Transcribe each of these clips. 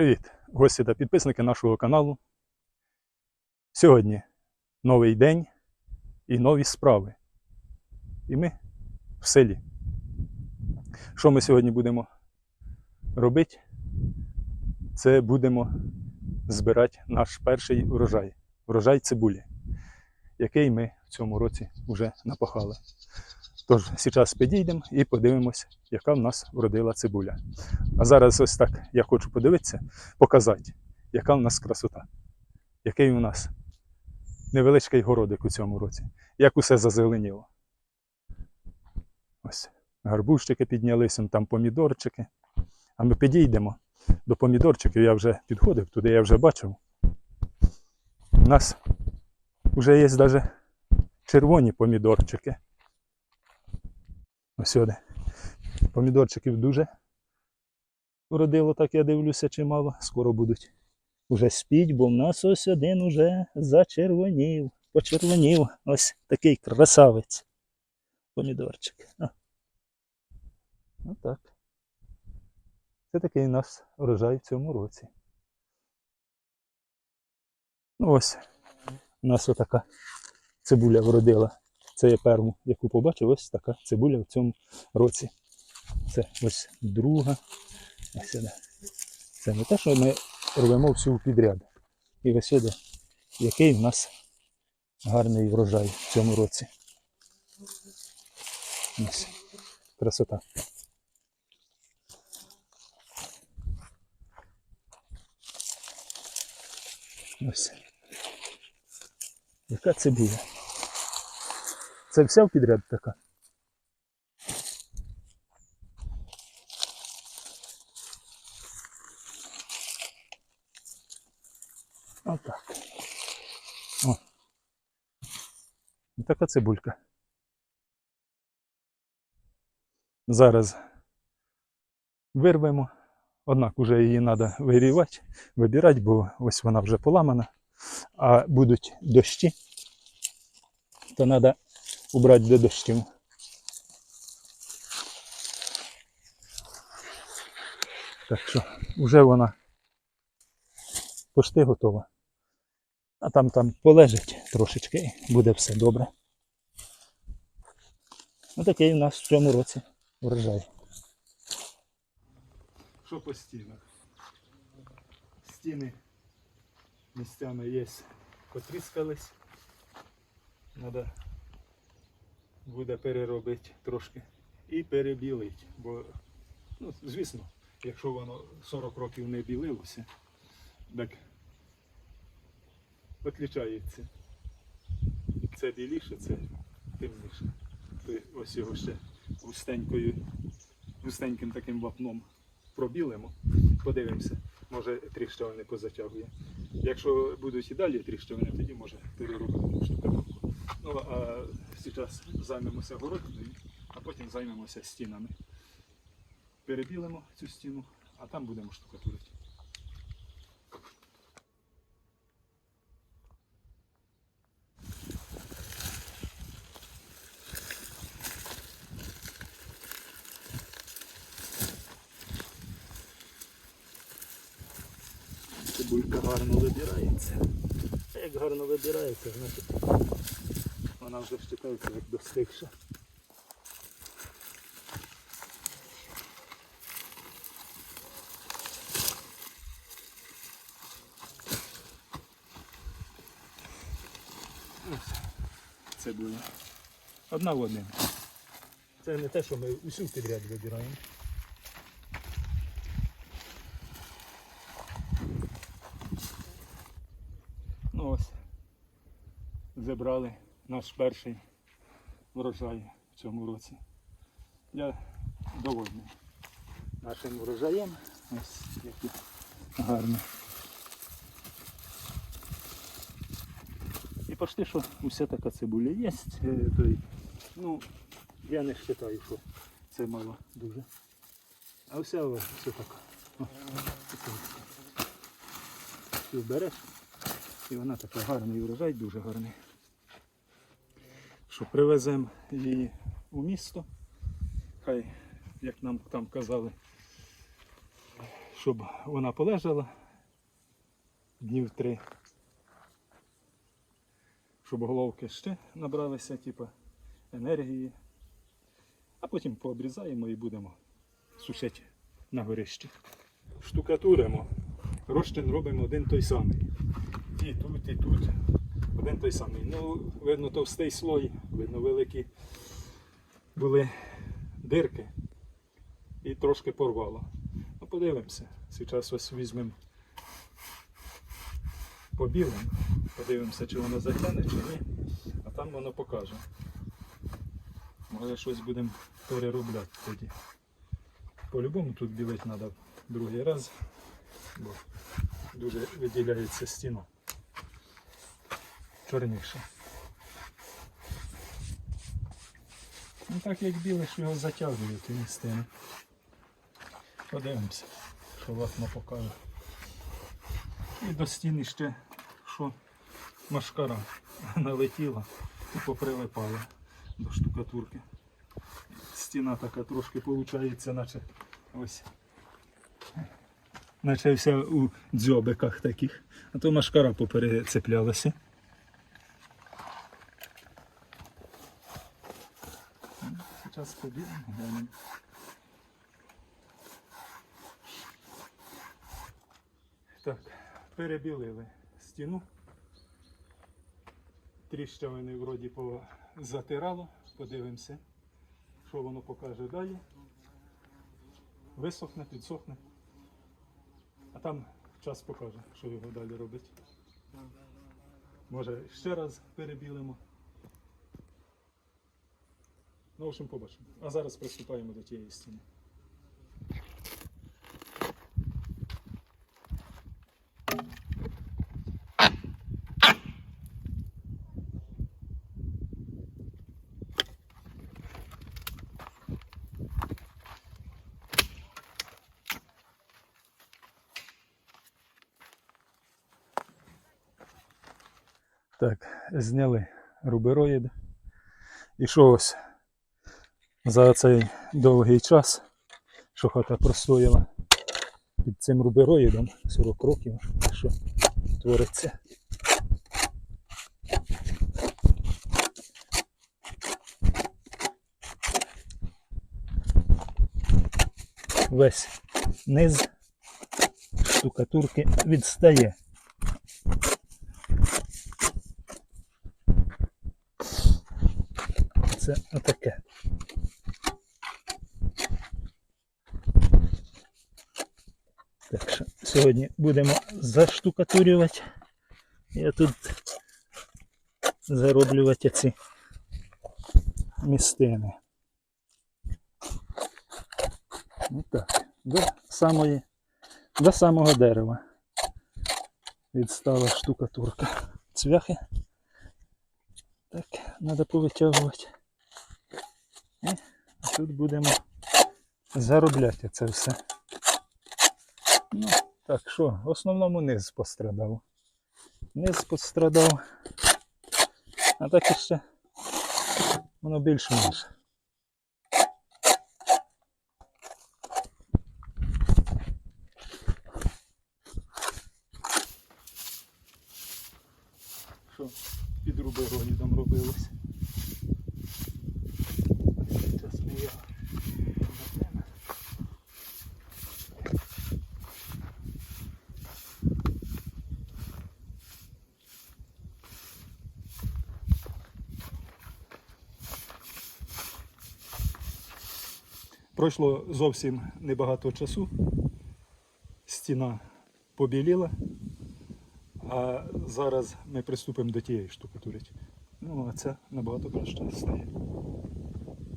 Привіт, гості та підписники нашого каналу. Сьогодні новий день і нові справи. І ми в селі. Що ми сьогодні будемо робити? Це будемо збирати наш перший урожай урожай цибулі, який ми в цьому році вже напахали. Тож, зараз підійдемо і подивимося, яка в нас вродила цибуля. А зараз ось так я хочу подивитися, показати, яка в нас красота, який у нас невеличкий городик у цьому році, як усе зазеленіло. Ось гарбузчики піднялися, там помідорчики. А ми підійдемо до помідорчиків, я вже підходив, туди я вже бачив. У нас вже є навіть червоні помідорчики. Ось сюди. Помідорчиків дуже Уродило, так я дивлюся, чимало. Скоро будуть уже спіть, бо в нас ось один уже зачервонів, почервонів. Ось такий красавець. Помідорчик. О. Отак. Це такий нас урожай в цьому році. Ну ось. У нас отака цибуля вродила. Це я перву, яку побачив, ось така цибуля в цьому році. Це ось друга. Ось сюди. Це не те, що ми робимо всю підряд. І ось сюди, який в нас гарний врожай в цьому році. Ось. Красота. Ось. Яка цибуля? Це вся в підряд така. Отак. О. Така цибулька. Зараз вирвемо. Однак уже її треба вирівати, вибирати, бо ось вона вже поламана. А будуть дощі, то треба убрати до дощів. Так що вже вона почти готова. А там там полежить трошечки і буде все добре. Отакий у нас в цьому році врожай. Що по стінах? Стіни місцями є, потріскались. Треба буде переробити трошки і перебілити. Бо, ну, звісно, якщо воно 40 років не білилося, так відлічається. Це біліше, це темніше. Ось його ще густенькою, густеньким таким вапном пробілимо, подивимося, може тріщовини позатягує. Якщо будуть і далі тріщовини, тоді може переробимо штукатурку. Ну а зараз займемося городиною, а потім займемося стінами. Перебілимо цю стіну, а там будемо штукатурити. Цибулька гарно вибирається. Як гарно вибирається, значить вона вже вважається як достигша. Ось Цибуля. Одна в один. Це не те, що ми усю підряд вибираємо. Ну ось, зібрали наш перший врожай в цьому році. Я довольний нашим врожаєм. Ось які гарні. І почти що уся така цибуля є. Е, ну, я не вважаю, що це мало дуже. А вся все така. Ти береш. І вона така гарний врожай, дуже гарний. Що привеземо її у місто. Хай, як нам там казали, щоб вона полежала днів три. Щоб головки ще набралися, типу, енергії. А потім пообрізаємо і будемо сушити на горищі. Штукатуримо. Розчин робимо один той самий. І тут, і тут. Один той самий. Ну, видно, товстий слой, видно, великі були дирки і трошки порвало. Ну, подивимося. Зараз ось візьмемо побілимо, подивимося, чи воно затягне, чи ні. А там воно покаже. Може щось будемо переробляти тоді. По-любому тут білити треба другий раз, бо дуже виділяється стіна. Чорніше. Ну так як білиш його затягують і не. Подивимося, що ватно покаже. І до стіни ще що машкара налетіла і поприлипала до штукатурки. Стіна така трошки виходить, наче ось. Наче вся у дзьобиках таких. А то машкара поперецеплялася. Побігаємо, глянемо. Так, перебілили стіну. Тріщавини вроді затирало. Подивимося, що воно покаже далі. Висохне, підсохне. А там час покаже, що його далі робити. Може ще раз перебілимо. Ну, в общем, побачимо. А зараз приступаємо до тієї стіни. Так, зняли рубероїд. І що ось за цей довгий час, що хата простояла під цим рубероїдом 40 років, що твориться. Весь низ штукатурки відстає. Це отаке. Так що сьогодні будемо заштукатурювати. Я тут зароблювати ці містини. Ну так, до самої, до самого дерева відстала штукатурка. Цвяхи. Так, треба повитягувати. І тут будемо заробляти це все. Ну, так що, в основному низ пострадав. Низ пострадав. А так іще воно більш-менш. Що під рубероїдом робилось. Пройшло зовсім небагато часу. Стіна побіліла. А зараз ми приступимо до тієї штукатурити. Ну, а це набагато краще стає.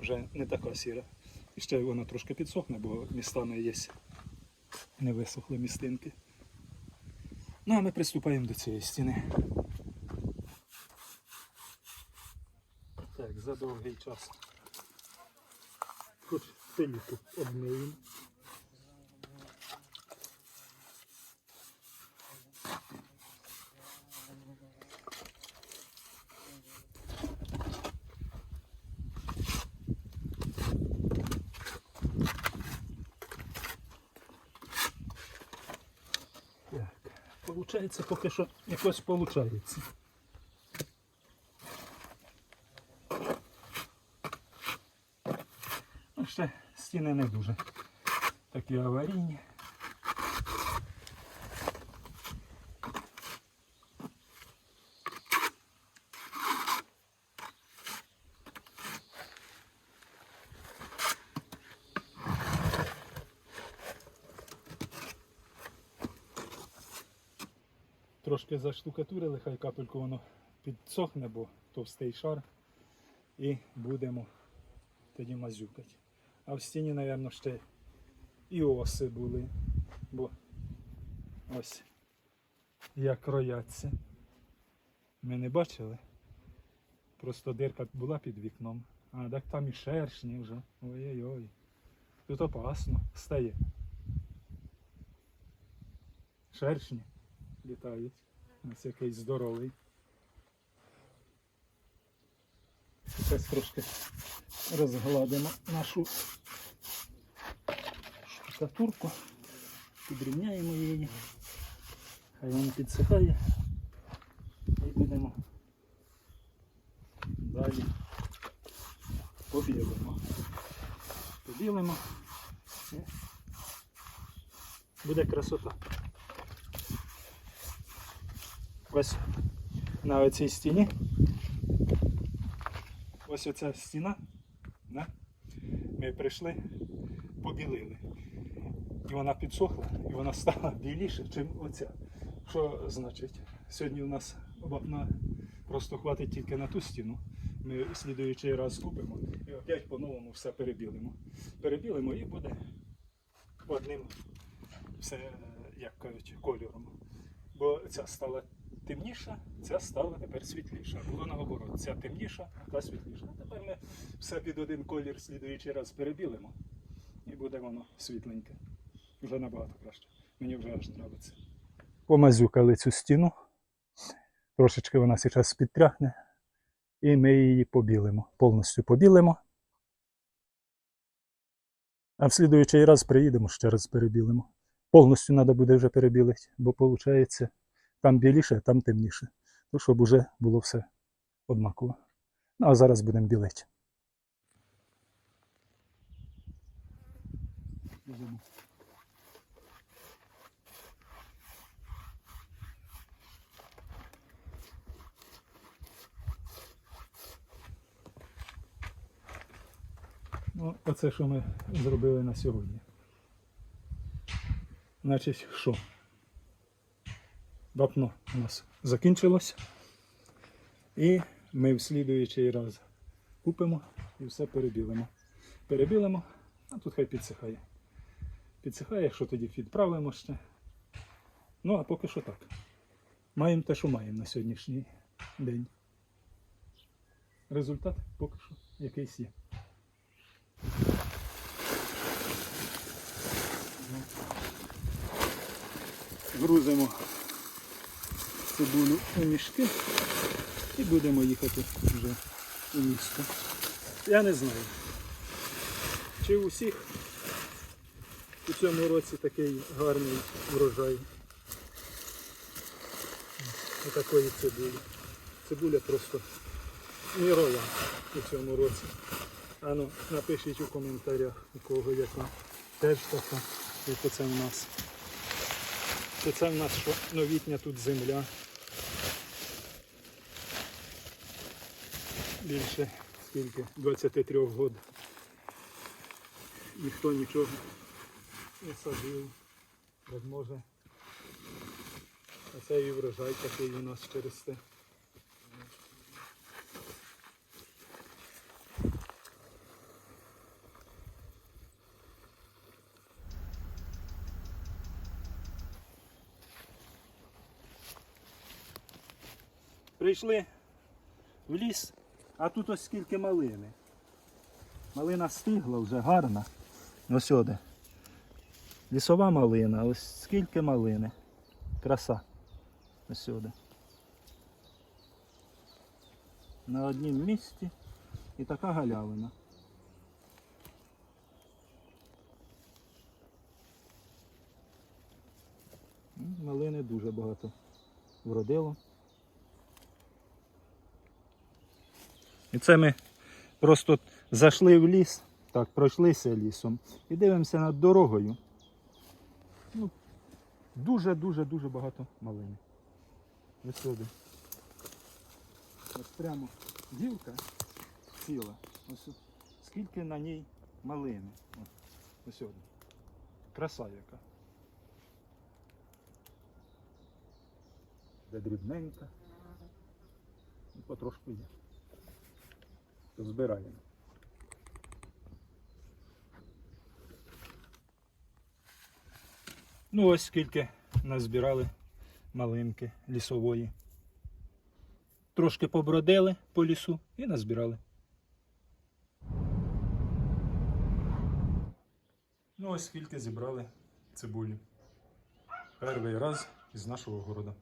Вже не така сіра. І ще вона трошки підсохне, бо містами є не висохли містинки. Ну, а ми приступаємо до цієї стіни. Так, за довгий час. Хоч пиліку обмиємо. Получається поки що якось. Ну, ще стіни не дуже такі аварійні. Трошки заштукатурили, хай капельку воно підсохне, бо товстий шар. І будемо тоді мазюкати. А в стіні, мабуть, ще і оси були. Бо ось як рояться. Ми не бачили. Просто дирка була під вікном. А так там і шершні вже. Ой-ой-ой. Тут опасно стає. Шершні літають. Ось якийсь здоровий. Зараз трошки розгладимо нашу штукатурку, підрівняємо її, хай вона підсихає і будемо далі побілимо. Побілимо і буде красота. Ось на оцій стіні. Ось оця стіна. Да? Ми прийшли, побілили. І вона підсохла, і вона стала біліше, ніж оця. Що значить? Сьогодні у нас на, просто хватить тільки на ту стіну. Ми слідуючий раз купимо і опять по-новому все перебілимо. Перебілимо і буде одним все, як кажуть, кольором. Бо ця стала темніша, ця стала тепер світліша. Було наоборот, ця темніша, та світліша. Тепер ми все під один колір слідуючий раз перебілимо і буде воно світленьке. Вже набагато краще. Мені вже аж подобається. Помазюкали цю стіну. Трошечки вона зараз підтряхне. І ми її побілимо. Повністю побілимо. А в слідуючий раз приїдемо, ще раз перебілимо. Повністю треба буде вже перебілити, бо виходить, там біліше, а там темніше. Ну, щоб уже було все однаково. Ну, а зараз будемо білити. Ну, оце, що ми зробили на сьогодні. Значить, що? Вапно у нас закінчилось. І ми в слідуючий раз купимо і все перебілимо. Перебілимо, а тут хай підсихає. Підсихає, що тоді відправимо ще. Ну, а поки що так. Маємо те, що маємо на сьогоднішній день. Результат поки що якийсь є. Грузимо цибулю у мішки і будемо їхати вже у місто. Я не знаю, чи у всіх у цьому році такий гарний врожай. Отакої цибулі. Цибуля просто мірова у цьому році. Ану, напишіть у коментарях, у кого яка теж така, як оце в нас. Це в нас що новітня тут земля. Більше скільки? 23 років. Ніхто нічого не садив. Може. А це і врожай такий у нас через те. Прийшли в ліс, а тут ось скільки малини. Малина стигла вже гарна. Ось сюди. Лісова малина, ось скільки малини. Краса. Ось сюди. На однім місці і така галявина. Малини дуже багато вродило. І це ми просто зайшли в ліс, так, пройшлися лісом і дивимося над дорогою. Ну, дуже-дуже-дуже багато малини. Ось сюди. Ось прямо гілка ціла. Ось скільки на ній малини. Ось, сюди. Краса яка. Де дрібненька. І потрошку є. Збираємо. Ну ось скільки назбирали малинки лісової. Трошки побродили по лісу і назбирали. Ну ось скільки зібрали цибулі. Перший раз із нашого города.